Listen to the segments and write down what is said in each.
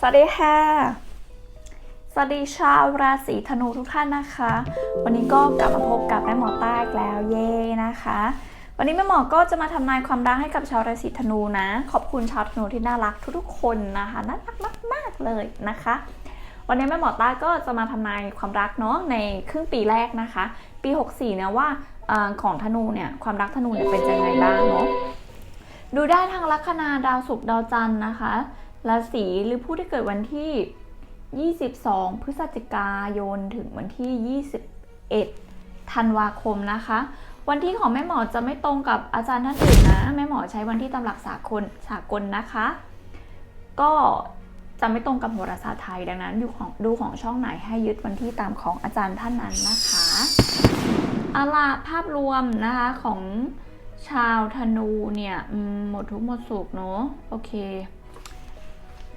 สวัสดีค่ะ สวัสดีชาวราศีธนูทุกท่านนะคะ วันนี้ก็กลับมาพบกับแม่หมอต้าอีกแล้วเย่นะคะ วันนี้แม่หมอก็จะมาทำนายความรักให้กับชาวราศีธนูนะ ขอบคุณชาวธนูที่น่ารักทุกๆคนนะคะน่ารักมากๆเลยนะคะ วันนี้แม่หมอต้าก็จะมาทำนายความรักเนาะในครึ่งปีแรกนะคะ ปี 64เนี่ยว่าอของธนูเนี่ยความรักธนูเนี่ยเป็นยังไงบ้างเนาะดูได้ทางลัคนาดาวศุกร์ดาวจันทร์นะคะ ราศีหรือผู้ที่เกิดวันที่ 22 พฤศจิกายนถึงวันที่ 21 ธันวาคมนะคะ วันที่ของแม่หมอจะไม่ตรงกับอาจารย์ท่านอื่นนะ แม่หมอใช้วันที่ตำรับสากลสากลนะคะ ก็จะไม่ตรงกับโหราศาสตร์ไทยดังนั้นอยู่ของดูของช่องไหนให้ยึดวันที่ตามของอาจารย์ท่านนั้นนะคะอาล่ะภาพรวมนะคะของชาวธนูเนี่ยหมดทุกหมดสุขเนาะโอเค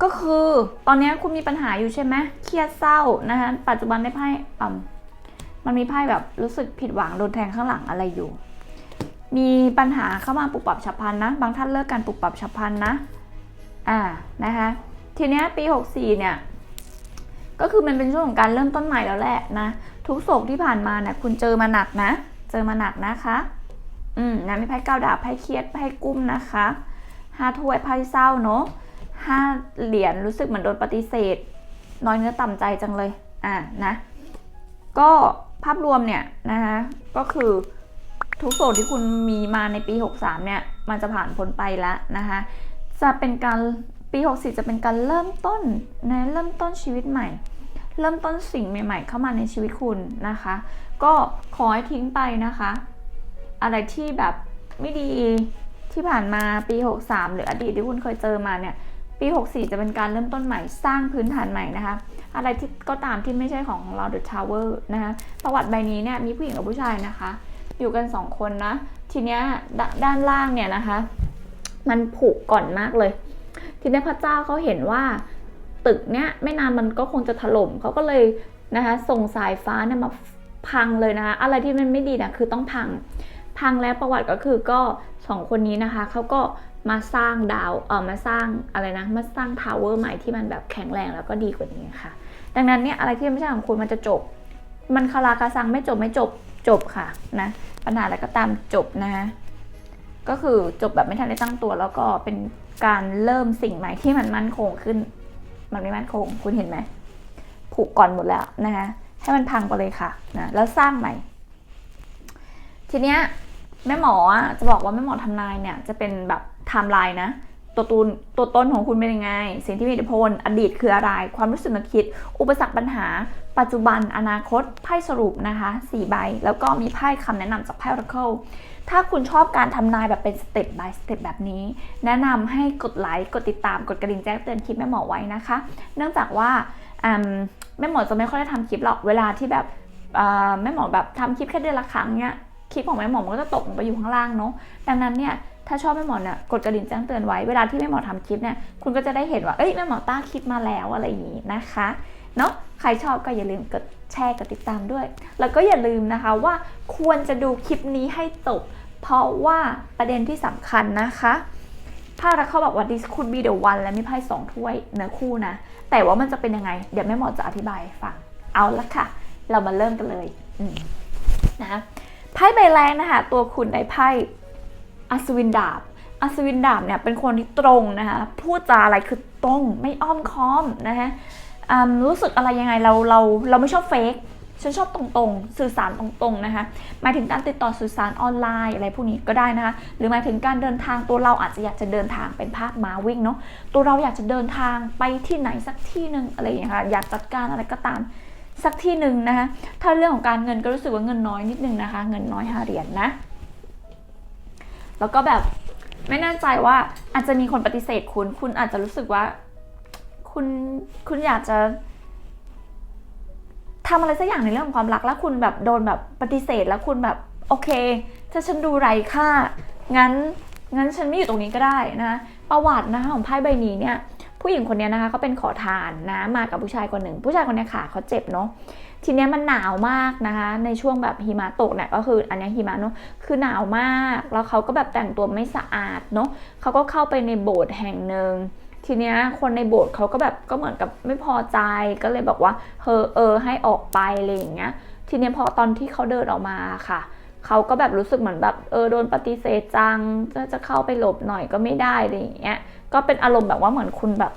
ก็คือตอนนี้คุณมีปัญหาอยู่ใช่ไหมเครียดเศร้านะคะปัจจุบันได้ไพ่มันมีไพ่แบบรู้สึกผิดหวังโดนแทงข้างหลังอะไรอยู่ มีปัญหาเข้ามาปรับปรับฉับพลันนะ บางท่านเลิกการปรับปรับฉับพลันนะอ่านะคะทีนี้ปี 64 เนี่ย ก็คือมันเป็นช่วงของการเริ่มต้นใหม่แล้วแหละนะ ทุกโศกที่ผ่านมาเนี่ยคุณเจอมาหนักนะ เจอมาหนักนะคะ อืมนะมีไพ่เก้าดาบไพ่เครียดไพ่กุ้มนะคะห้าถ้วยไพ่เศร้าเนาะ ห้าเหรียญรู้สึกเหมือนโดนปฏิเสธ น้อยเนื้อต่ำใจจังเลย อ่านะ ก็ภาพรวมเนี่ยนะคะก็คือทุกโศกที่คุณมีมาในปี 63 เนี่ย มันจะผ่านพ้นไปแล้วนะคะ จะเป็นการปี 64 จะเป็นการเริ่มต้นนะเริ่มต้นชีวิตใหม่ เริ่มต้นสิ่งใหม่ ๆ เข้ามาในชีวิตคุณนะคะ ก็ขอให้ทิ้งไปนะคะ อะไรที่แบบไม่ดีที่ผ่านมาปี 63 หรืออดีตที่คุณเคยเจอมาเนี่ย ปี 64 จะเป็นการเริ่มต้นใหม่สร้างพื้นฐานใหม่นะคะ อะไรที่ก็ตามที่ไม่ใช่ของเรา The Tower นะคะประวัติใบนี้เนี่ยมีผู้หญิงกับผู้ชายนะคะ อยู่กัน 2 คนนะ ทีเนี้ยดด้านล่างเนี่ยนะคะ มันผุก่อนมากเลย ทีนี้พระเจ้าเขาเห็นว่าตึกเนี้ยไม่นานมันก็คงจะถล่มเขาก็เลยนะคะส่งสายฟ้าเนี่ยมาพังเลยนะคะ อะไรที่มันไม่ดีนะคือต้องพัง พังแล้วประวัติก็คือก็สองคนนี้นะคะเขาก็ มาสร้างดาวเออมาสร้างอะไรนะมาสร้างทาวเวอร์ใหม่ที่มันแบบแข็งแรงแล้วก็ดีกว่านี้ค่ะ ดังนั้นเนี่ยอะไรที่ไม่ใช่ของคุณมันจะจบ มันคาราคาซังไม่จบไม่จบจบค่ะนะปัญหาอะไรก็ตามจบนะคะก็คือจบแบบไม่ทันได้ตั้งตัวแล้วก็เป็นการเริ่มสิ่งใหม่ที่มันมั่นคงขึ้น มันไม่มั่นคงคุณเห็นไหมผูกก่อนหมดแล้วนะคะให้มันพังไปเลยค่ะนะแล้วสร้างใหม่ ทีเนี้ยแม่หมอจะบอกว่าแม่หมอทำนายเนี่ยจะเป็นแบบ ไทม์ไลน์นะ ตัวตูนตัวต้นของคุณเป็นยังไง สิ่งที่มีอิทธิพล อดีตคืออะไร ความรู้สึกนึกคิด อุปสรรคปัญหา ปัจจุบัน อนาคต ไพ่สรุปนะคะ4ใบ แล้วก็มีไพ่คำแนะนำจากไพ่ Oracle ถ้าคุณชอบการทำนายแบบเป็นสเต็ป by สเต็ปแบบนี้ แนะนำให้กดไลค์ กดติดตาม กดกระดิ่งแจ้งเตือนคลิปแม่หมอไว้นะคะ เนื่องจากว่าแม่หมอจะไม่ค่อยได้ทำคลิปหรอก เวลาที่แบบแม่หมอแบบทำคลิปแค่เดือนละครั้งเนี่ยคลิปของแม่หมอมันก็จะตกไปอยู่ข้างล่างเนาะ ดังนั้นเนี่ย ถ้าชอบแม่หมอนี่ยกดกระดิ่งแจ้งเตือนไว้เวลาที่แม่หมอทำคลิปเนี่ยคุณก็จะได้เห็นว่าเอ้ยแม่หมอต้าคลิปมาแล้วอะไรอย่างนี้นะคะเนาะใครชอบก็อย่าลืมกดแชร์กดติดตามด้วย แล้วก็อย่าลืมนะคะว่าควรจะดูคลิปนี้ให้จบเพราะว่าประเด็นที่สำคัญนะคะภาครักเขาบอกว่า this could be the one และมีไพ่สองถ้วยเนื้อคู่นะ แต่ว่ามันจะเป็นยังไง เดี๋ยวแม่หมอจะอธิบายฟัง เอาละค่ะ เรามาเริ่มกันเลยนะไพ่ใบแรกนะคะ ตัวคุณได้ไพ่ อัศวินดาบ อัศวินดาบเนี่ยเป็นคนที่ตรงนะคะพูดจาอะไรคือตรงไม่อ้อมค้อมนะคะรู้สึกอะไรยังไงเราเราเราไม่ชอบเฟกฉันชอบตรงๆ สื่อสารตรงๆนะคะหมายถึงการติดต่อสื่อสารออนไลน์อะไรพวกนี้ก็ได้นะคะหรือหมายถึงการเดินทางตัวเราอาจจะอยากจะเดินทางเป็นภาคม้าวิ่งเนาะตัวเราอยากจะเดินทางไปที่ไหนสักที่หนึ่งอะไรอย่างเงี้ยค่ะอยากจัดการอะไรก็ตามสักที่หนึ่งนะคะถ้าเรื่องของการเงินก็รู้สึกว่าเงินน้อยนิดนึงนะคะ เงินน้อยหาเหรียญนะ แล้วก็แบบไม่แน่ใจว่าอาจจะมีคนปฏิเสธคุณ คุณอาจจะรู้สึกว่า คุณคุณอยากจะทำอะไรสักอย่างในเรื่องของความรักแล้วคุณแบบโดนแบบปฏิเสธแล้วคุณแบบโอเค ถ้าฉันดูไรค่างั้นงั้นฉันไม่อยู่ตรงนี้ก็ได้นะ ประวัตินะคะของไพ่ใบนี้เนี่ย ผู้หญิงคนนี้นะคะเขาเป็นขอทานนะมากับผู้ชายคนหนึ่ง ผู้ชายคนนี้ขาเขาเจ็บเนาะทีนี้มันหนาวมากนะคะ ในช่วงแบบหิมะตกเนี่ยก็คืออันนี้หิมะเนาะคือหนาวมากแล้วเขาก็แบบแต่งตัวไม่สะอาดเนาะเขาก็เข้าไปในโบสถ์แห่งหนึ่งทีเนี้ยคนในโบสถ์เขาก็แบบก็เหมือนกับไม่พอใจก็เลยบอกว่าเฮอเออให้ออกไปอะไรอย่างเงี้ยทีเนี้ยพอตอนที่เขาเดินออกมาค่ะ เขาก็แบบรู้สึกเหมือนแบบเออโดนปฏิเสธจังจะจะเข้าไปหลบหน่อยก็ไม่ได้อะไรอย่างเงี้ยก็เป็นอารมณ์แบบว่าเหมือนคุณแบบ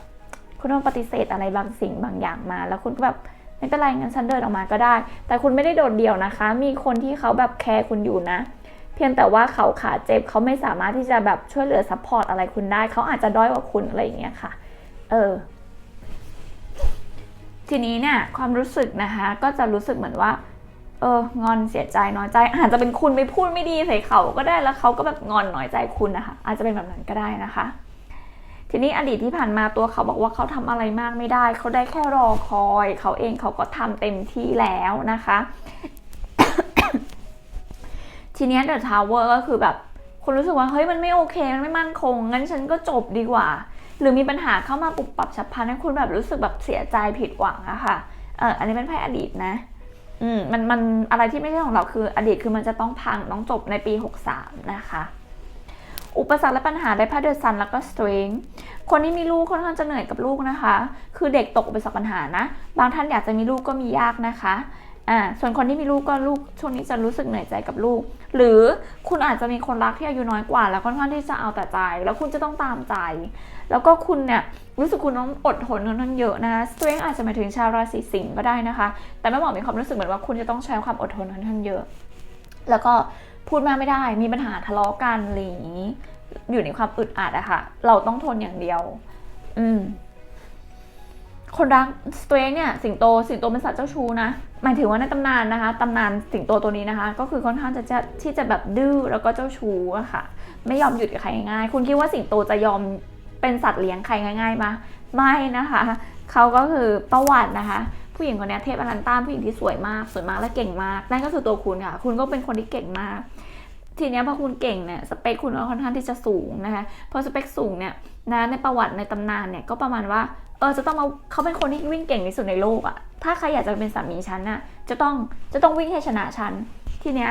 คุณโดนปฏิเสธอะไรบางสิ่งบางอย่างมา แล้วคุณก็แบบไม่เป็นไรงั้นฉันเดินออกมาก็ได้ แต่คุณไม่ได้โดดเดี่ยวนะคะ มีคนที่เขาแบบแคร์คุณอยู่นะ เพียงแต่ว่าเขาขาเจ็บเขาไม่สามารถที่จะแบบช่วยเหลือซัพพอร์ตอะไรคุณได้ เขาอาจจะด้อยกว่าคุณอะไรอย่างเงี้ยค่ะ เออ ทีนี้เนี่ยความรู้สึกนะคะ ก็จะรู้สึกเหมือนว่า อองอนเสียใจน้อยใจอาจจะเป็นคุณไปพูดไม่ดีใส่เขาก็ได้แล้วเขาก็แบบงอนน้อยใจคุณนะคะอาจจะเป็นแบบนั้นก็ได้นะคะ ทีนี้อดีตที่ผ่านมาตัวเขาบอกว่าเขาทำอะไรมากไม่ได้ เขาได้แค่รอคอย เขาเองเขาก็ทำเต็มที่แล้วนะคะ ทีนี้เดอะทาวเวอร์ก็คือแบบคุณรู้สึกว่าเฮ้ยมันไม่โอเคมันไม่มั่นคงงั้นฉันก็จบดีกว่า หรือมีปัญหาเข้ามาปุบปับฉับพลันให้คุณแบบรู้สึกแบบเสียใจผิดหวังอะค่ะเอออันนี้เป็นไพ่อดีตนะ อืมมันมันอะไรที่ไม่ใช่ของเราคือ อดีตคือมันจะต้องพังต้องจบในปี 63 นะคะ อุปสรรคและปัญหาได้พระเดซันแล้วก็สตริงคนที่มีลูกค่อนข้างจะเหนื่อยกับลูกนะคะ คือเด็กตกอุปสรรคปัญหานะ บางท่านอยากจะมีลูกก็มียากนะคะอ่าส่วนคนที่มีลูกก็ลูกช่วงนี้จะรู้สึกเหนื่อยใจกับลูก หรือคุณอาจจะมีคนรักที่อายุน้อยกว่า แล้วค่อนข้างที่จะเอาแต่ใจ แล้วคุณจะต้องตามใจ แล้วก็คุณเนี่ย รู้สึกคุณต้องอดทนค่อนข้างเยอะนะ strength อาจจะหมายถึงชาวราศีสิงห์ก็ได้นะคะ แต่แม่หมอมีความรู้สึกเหมือนว่าคุณจะต้องใช้ความอดทนค่อนข้างเยอะ แล้วก็พูดมากไม่ได้ มีปัญหาทะเลาะกันอะไรอย่างนี้อยู่ในความอึดอัดอะค่ะ เราต้องทนอย่างเดียว อืม คนรักสเตรเนี่ย สิงโต สิงโตเป็นสัตว์เจ้าชู้นะ หมายถึงว่าในตำนานนะคะ ตำนานสิงโตตัวนี้นะคะ ก็คือค่อนข้างจะจะที่จะแบบดื้อแล้วก็เจ้าชู้อะค่ะ ไม่ยอมหยุดกับใครง่าย คุณคิดว่าสิงโตจะยอม เป็นสัตว์เลี้ยงใครง่าย ๆมาไม่นะคะเขาก็คือประวัตินะคะ ผู้หญิงคนนี้เทพอนันต้าผู้หญิงที่สวยมากสวยมากและเก่งมากนั่นก็คือตัวคุณค่ะ คุณก็เป็นคนที่เก่งมาก ทีนี้พอคุณเก่งเนี่ยสเปคคุณก็ค่อนข้างที่จะสูงนะคะพอสเปคสูงเนี่ยนะในประวัติในตำนานเนี่ยก็ประมาณว่าเออจะต้องมาเขาเป็นคนที่วิ่งเก่งที่สุดในโลกอะถ้าใครอยากจะเป็นสามีฉันน่ะจะต้องจะต้องวิ่งให้ชนะฉันทีเนี้ย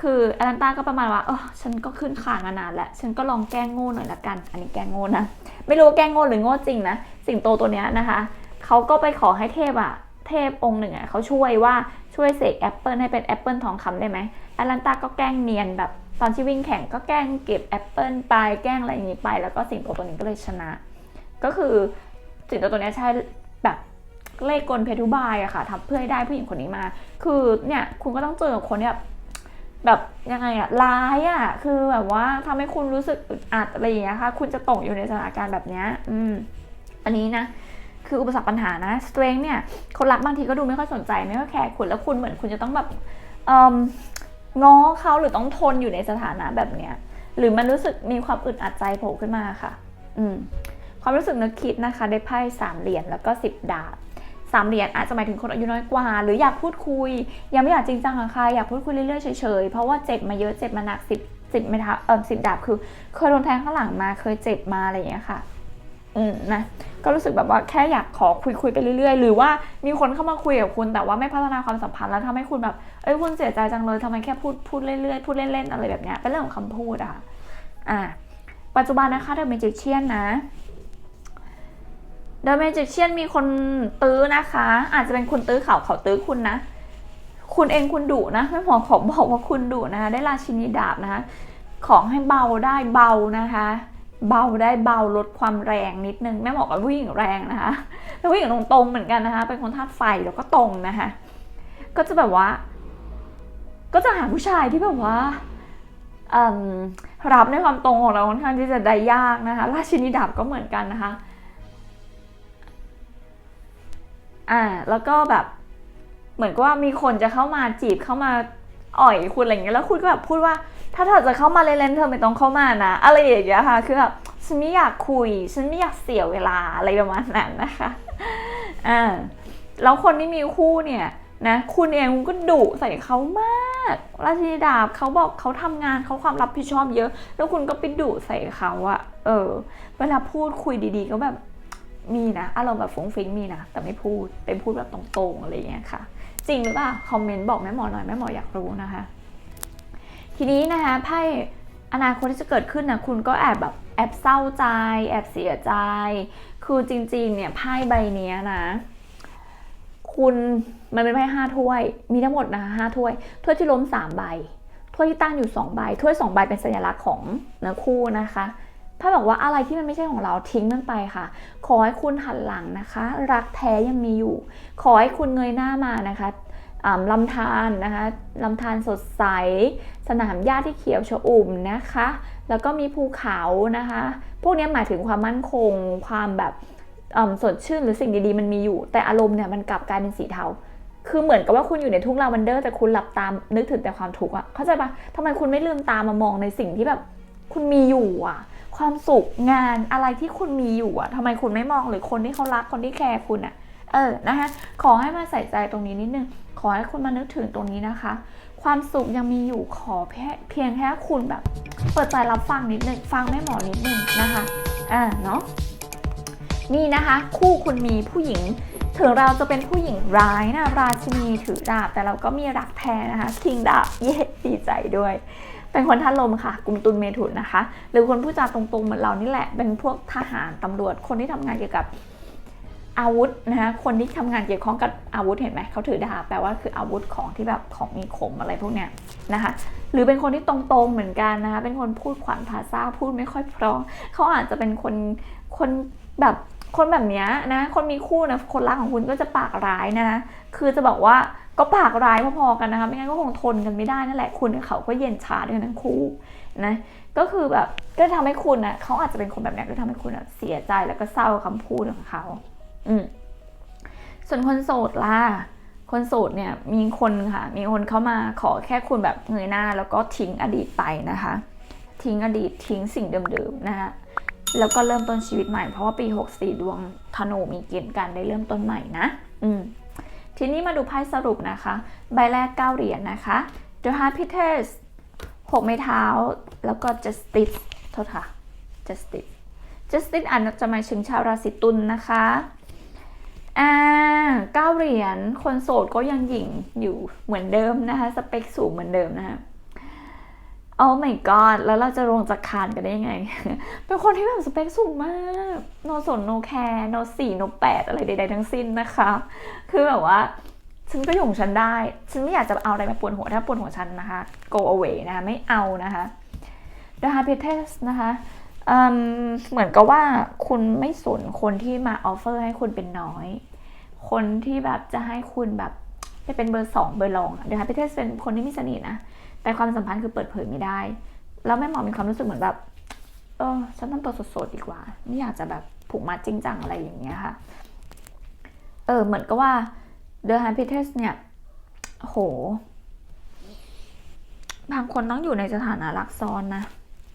คือแอตแลนตาก็ประมาณว่าเออฉันก็ขึ้นคานมานานแล้ว ฉันก็ลองแกล้งโง่หน่อยละกัน อันนี้แกล้งโง่นะ ไม่รู้ว่าแกล้งโง่หรือโง่จริงนะ สิงโตตัวเนี้ยนะคะเขาก็ไปขอให้เทพอะเทพองค์หนึ่งอะเขาช่วยว่าช่วยเสกแอปเปิลให้เป็นแอปเปิลทองคำได้ไหมแอตแลนตาก็แกล้งเนียนแบบตอนที่วิ่งแข่งก็แกล้งเก็บแอปเปิลไปแกล้งอะไรอย่างนี้ไป แล้วก็สิงโตตัวนี้ก็เลยชนะ ก็คือสิงโตตัวเนี้ยใช้แบบเลขกลเพทุบายอะค่ะทำเพื่อให้ได้ผู้หญิงคนนี้มา คือเนี่ยคุณก็ต้องเจอกับคนที่แบบ แบบยังไงอะร้ายอะคือแบบว่าทำให้คุณรู้สึกอึดอัดอะไรอย่างเงี้ยค่ะ คุณจะตกอยู่ในสถานการณ์แบบเนี้ยอืมอันนี้นะคืออุปสรรคปัญหานะ strength เนี่ยคนรักบางทีก็ดูไม่ค่อยสนใจไม่ค่อยแคร์คุณแล้วคุณเหมือนคุณจะต้องแบบง้อเขาหรือต้องทนอยู่ในสถานะแบบเนี้ยหรือมันรู้สึกมีความอึดอัดใจโผล่ขึ้นมาค่ะ อืมความรู้สึกนึกคิดนะคะ ได้ไพ่สามเหรียญแล้วก็สิบดาบ สามเหรียญอาจจะหมายถึงคนอายุน้อยกว่า หรืออยากพูดคุย ยังไม่อยากจริงจังกับใครอยากพูดคุยเรื่อยๆเฉยๆเพราะว่าเจ็บมาเยอะเจ็บมาหนักสิบสิบไม่ทัเออสิบดาบคือเคยโดนแทงข้างหลังมาเคยเจ็บมาอะไรอย่างเงี้ยค่ะอืมนะก็รู้สึกแบบว่าแค่อยากขอคุยคุยไปเรื่อยๆ หรือว่ามีคนเข้ามาคุยกับคุณแต่ว่าไม่พัฒนาความสัมพันธ์แล้วทำให้คุณแบบเอ้ยคุณเสียใจจังเลยทำไมแค่พูดพูดเรื่อยๆพูดเล่นๆอะไรแบบเนี้ยเป็นเรื่องของคำพูดอะค่ะอ่าปัจจุบันนะคะเดอะเมจิเชียนนะ เดอะเมจิเชียนมีคนตื้อนะคะ อาจจะเป็นคุณตื้อเขาเขาตื้อคุณนะ คุณเองคุณดุนะไม่หมอขอบอกว่าคุณดุนะคะ ได้ราชินีดาบนะคะ ของให้เบาได้เบานะคะ เบาได้เบาลดความแรงนิดนึงแม่หมอกับผู้หญิงแรงนะคะเป็นผู้หญิงตรงๆเหมือนกันนะคะ เป็นคนธาตุไฟแล้วก็ตรงนะคะ ก็จะแบบว่า ก็จะหาผู้ชายที่แบบว่ารับในความตรงของเราค่อนข้างที่จะได้ยากนะคะ ราชินีดาบก็เหมือนกันนะคะ อ่า แล้วก็แบบ เหมือนกับว่ามีคนจะเข้ามาจีบเข้ามาอ่อยคุณอะไรอย่างเงี้ยแล้วคุณก็แบบพูดว่า ถ้าเธอจะเข้ามาเล่นๆเธอไม่ต้องเข้ามานะอะไรอย่างเงี้ยค่ะคือแบบฉันไม่อยากคุย ฉันไม่อยากเสียเวลาอะไรประมาณนั้นนะคะอ่าแล้วคนที่มีคู่เนี่ยนะคุณเองคุณก็ดุใส่เขามาก ราชินีดาบเขาบอกเขาทำงานเขาความรับผิดชอบเยอะ แล้วคุณก็ไปดุใส่เขาอะเออ เวลาพูดคุยดีๆ ก็แบบ มีนะอารมณ์แบบฟุ้งฟิ้งมีนะแต่ไม่พูดเป็นพูดแบบตรงๆอะไรอย่างเงี้ยค่ะ จริงหรือเปล่าคอมเมนต์บอกแม่หมอหน่อยแม่หมออยากรู้นะคะ ทีนี้นะคะไพ่อนาคตที่จะเกิดขึ้นนะคุณก็แอบแบบแอบเศร้าใจ แอบเสียใจ คือจริงๆเนี่ยไพ่ใบนี้นะ คุณมันเป็นไพ่ห้าถ้วย มีทั้งหมดนะคะห้าถ้วยถ้วยที่ล้มสามใบถ้วยที่ตั้งอยู่สองใบถ้วยสองใบเป็นสัญลักษณ์ของเนื้อคู่นะคะ ไพ่บอกว่าอะไรที่มันไม่ใช่ของเราทิ้งมันไปค่ะ ขอให้คุณหันหลังนะคะ รักแท้ยังมีอยู่ ขอให้คุณเงยหน้ามานะคะลำธารนะคะลำธารสดใส สนามหญ้าที่เขียวชอุ่มนะคะ แล้วก็มีภูเขานะคะ พวกนี้หมายถึงความมั่นคง ความแบบสดชื่นหรือสิ่งดีๆมันมีอยู่ แต่อารมณ์เนี่ยมันกลับกลายเป็นสีเทา คือเหมือนกับว่าคุณอยู่ในทุ่งลาเวนเดอร์แต่คุณหลับตามนึกถึงแต่ความทุกข์อะเข้าใจปะทำไมคุณไม่ลืมตามามองในสิ่งที่แบบคุณมีอยู่อะ ความสุขงานอะไรที่คุณมีอยู่อะทำไมคุณไม่มองหรือคนที่เขารักคนที่แคร์คุณอะเออนะคะขอให้มาใส่ใจตรงนี้นิดนึง ขอให้คุณมานึกถึงตรงนี้นะคะ ความสุขยังมีอยู่ขอเพียงแค่คุณแบบ เปิดใจรับฟังนิดนึงฟังแม่หมอนิดนึงนะคะอ่าเนาะนี่นะคะ คู่คุณมีผู้หญิง ถึงเราจะเป็นผู้หญิงร้ายนะราชินีถือดาบ แต่เราก็มีรักแท้นะคะคิงดาบเย้ดีใจด้วย เป็นคนท่าลมค่ะกลุ่มตุลเมถุนนะคะ หรือคนพูดจาตรงๆเหมือนเรานี่แหละ เป็นพวกทหารตำรวจคนที่ทำงานเกี่ยวกับอาวุธนะคะคนที่ทำงานเกี่ยวข้องกับอาวุธเห็นไหมเขาถือดาบแปลว่าคืออาวุธของที่แบบของมีคมอะไรพวกเนี้ยนะคะหรือเป็นคนที่ตรงๆเหมือนกันนะคะเป็นคนพูดขวัญภาษาพูดไม่ค่อยเพราะเขาอาจจะเป็นคนคนแบบคนแบบเนี้ยนะคนมีคู่นะคนรักของคุณก็จะปากร้ายนะคือจะบอกว่า ก็ปากร้ายพอๆกันนะคะไม่งั้นก็คงทนกันไม่ได้นั่นแหละคุณกับเขาก็เย็นชาด้วยกันทั้งคู่นะก็คือแบบก็ทำให้คุณนะเขาอาจจะเป็นคนแบบเนี้ยก็ทำให้คุณนะเสียใจแล้วก็เศร้ากับคำพูดของเขา อืมส่วนคนโสดล่ะคนโสดเนี่ยมีคนค่ะ มีคนเข้ามาขอแค่คุณแบบเงยหน้า แล้วก็ทิ้งอดีตไปนะคะ ทิ้งอดีตทิ้งสิ่งเดิมๆนะคะแล้วก็เริ่มต้นชีวิตใหม่เพราะว่าปี 64 ดวงธนูมีเกณฑ์การได้เริ่มต้นใหม่นะ อืม ทีนี้มาดูไพ่สรุปนะคะ ใบแรก 9 เหรียญนะคะ The Hard p i t e s 6 ไม้เท้า แล้วก็ Justice โทษค่ะ Justice Justice อาจจะหมายถึงชาวราศีตุลนะคะอ่าเก้าเหรียญคนโสดก็ยังหญิงอยู่เหมือนเดิมนะคะ สเปคสูงเหมือนเดิมนะคะ โอ้ my god แล้วเราจะลงจากคานกันได้ยังไง เป็นคนที่แบบสเปคสูงมาก โนสนโนแคร์โนสี่โนแปดอะไรใดๆทั้งสิ้นนะคะ คือแบบว่า ฉันก็อยู่ของฉันได้ ฉันไม่อยากจะเอาอะไรมาปวดหัวถ้าปวดหัวฉันนะคะ go away นะคะ ไม่เอานะคะ The h a p p y t e s t นะคะอืมเหมือนกับว่าคุณไม่สนคนที่มาออฟเฟอร์ให้คุณเป็นน้อย คนที่แบบจะให้คุณแบบจะเป็นเบอร์สองเบอร์รองเดี๋ยวฮ p พี่เทสเป็นคนที่มีเสน่ห์นะ แต่ความสัมพันธ์คือเปิดเผยไม่ได้ แล้วแม่หมอมีความรู้สึกเหมือนแบบ เออฉันทำตัวสดๆดีกว่า ไม่อยากจะแบบผูกมัดจริงจังอะไรอย่างเงี้ยค่ะ เออ เหมือนกับว่า The h a p p y t e s t เนี่ย โห บางคนต้องอยู่ในสถานะรักซ้อนนะ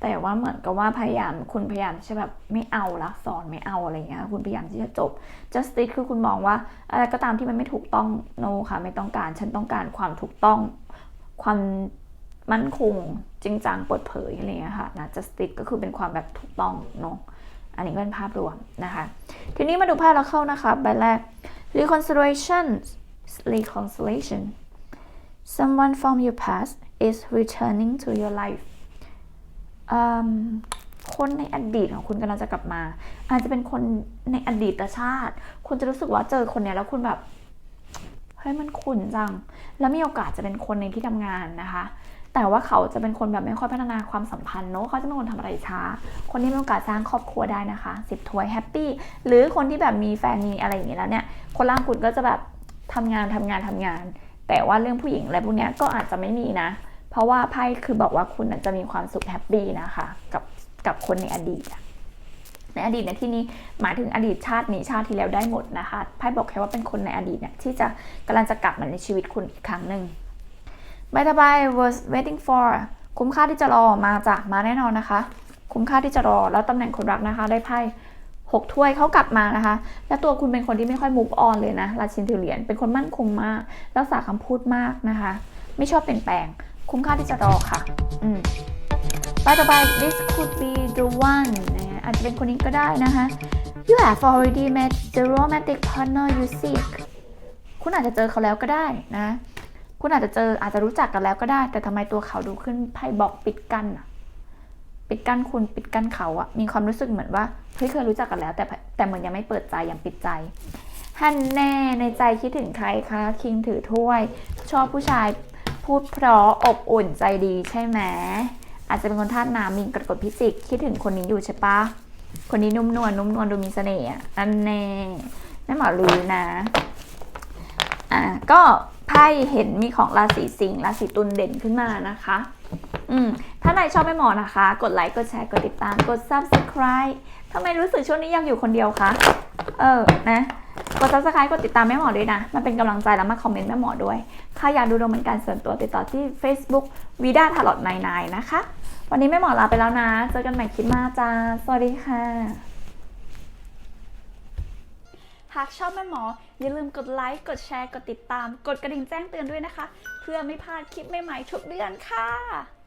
แต่ว่าเหมือนกับว่าพยายามคุณพยายามที่จะแบบไม่เอารักซ้อนไม่เอาอะไรเงี้ย คุณพยายามที่จะจบ justice คือคุณมองว่าอะไรก็ตามที่มันไม่ถูกต้อง no ค่ะ ไม่ต้องการ ฉันต้องการความถูกต้อง ความ มั่นคงจริงจังเปิดเผยอะไรเงี้ยค่ะนะ justice ก็คือเป็นความแบบถูกต้องเนาะอันนี้ก็เป็นภาพรวมนะคะ ทีนี้มาดูไพ่เราเข้านะคะใบแรก reconciliation reconciliation someone from your past is returning to your life คนในอดีตของคุณกำลังจะกลับมา อาจจะเป็นคนในอดีตชาติ คุณจะรู้สึกว่าเจอคนเนี้ยแล้วคุณแบบเฮ้ยมันขุนจัง แล้วมีโอกาสจะเป็นคนในที่ทำงานนะคะ แต่ว่าเขาจะเป็นคนแบบไม่ค่อยพัฒนาความสัมพันธ์เนอะเขาจะเป็นคนทำอะไรช้า คนที่มีโอกาสสร้างครอบครัวได้นะคะสิบถ้วยแฮปปี้หรือคนที่แบบมีแฟนมีอะไรอย่างเงี้ยแล้วเนี่ยคนร่างคุณก็จะแบบทำงานทำงานทำงาน แต่ว่าเรื่องผู้หญิงอะไรพวกเนี้ยก็อาจจะไม่มีนะ เพราะว่าไพ่คือบอกว่าคุณจะมีความสุขแฮปปี้นะคะกับกับคนในอดีตในอดีตในที่นี้หมายถึงอดีตชาตินี้ชาติที่แล้วได้หมดนะคะไพ่บอกแค่ว่าเป็นคนในอดีตเนี่ยที่จะกำลังจะกลับมาในชีวิตคุณอีกครั้งหนึ่ง ใบต่อไป was waiting for คุ้มค่าที่จะรอมาจากมาแน่นอนนะคะ คุ้มค่าที่จะรอแล้วตำแหน่งคนรักนะคะ ได้ไพ่หกถ้วยเขากลับมานะคะ และตัวคุณเป็นคนที่ไม่ค่อย move on เลยนะราชินถือเหรียญเป็นคนมั่นคงมากรักษาคำพูดมากนะคะ ไม่ชอบเปลี่ยนแปลง คุ้มค่าที่จะรอค่ะ อืมไปต่อไป this could be the one นะอาจจะเป็นคนนี้ก็ได้นะคะ you have already met the romantic partner you seek คุณอาจจะเจอเขาแล้วก็ได้นะ คุณอาจจะเจออาจจะรู้จักกันแล้วก็ได้ แต่ทำไมตัวเขาดูขึ้นไพ่บอกปิดกั้นอะปิดกั้นคุณปิดกั้นเขาอะมีความรู้สึกเหมือนว่าเฮ้ยเคยรู้จักกันแล้ว แต่แต่เหมือนยังไม่เปิดใจยังปิดใจฮันแน่ในใจคิดถึงใครคะคิงถือถ้วย ชอบผู้ชายพูดเพราะอบอุ่นใจดีใช่ไหมอาจจะเป็นคนธาตุน้ำมีกรกฎพิจิก คิดถึงคนนี้อยู่ใช่ปะคนนี้นุ่มนวลนุ่มนวลดูมีเสน่ห์อะอันแน่แม่หมอรู้นะอะก็ ไพ่เห็นมีของราศีสิงห์ราศีตุลเด่นขึ้นมานะคะ อืมถ้าใครชอบแม่หมอนะคะ กดไลค์กดแชร์กดติดตามกด subscribe ทำไมรู้สึกช่วงนี้อยากอยู่คนเดียวคะเออนะกด subscribe กดติดตามแม่หมอด้วยนะ มันเป็นกำลังใจแล้วมาคอมเมนต์แม่หมอด้วย ถ้าอยากดูดวงเป็นการส่วนตัวติดต่อที่ Facebook วีด้าทาร์ลอตไนน์นะคะ วันนี้แม่หมอลาไปแล้วนะ เจอกันใหม่คลิปหน้าจ้า สวัสดีค่ะ หากชอบแม่หมอ อย่าลืมกดไลค์ กดแชร์ กดติดตาม กดกระดิ่งแจ้งเตือนด้วยนะคะ เพื่อไม่พลาดคลิปใหม่ๆทุกเดือนค่ะ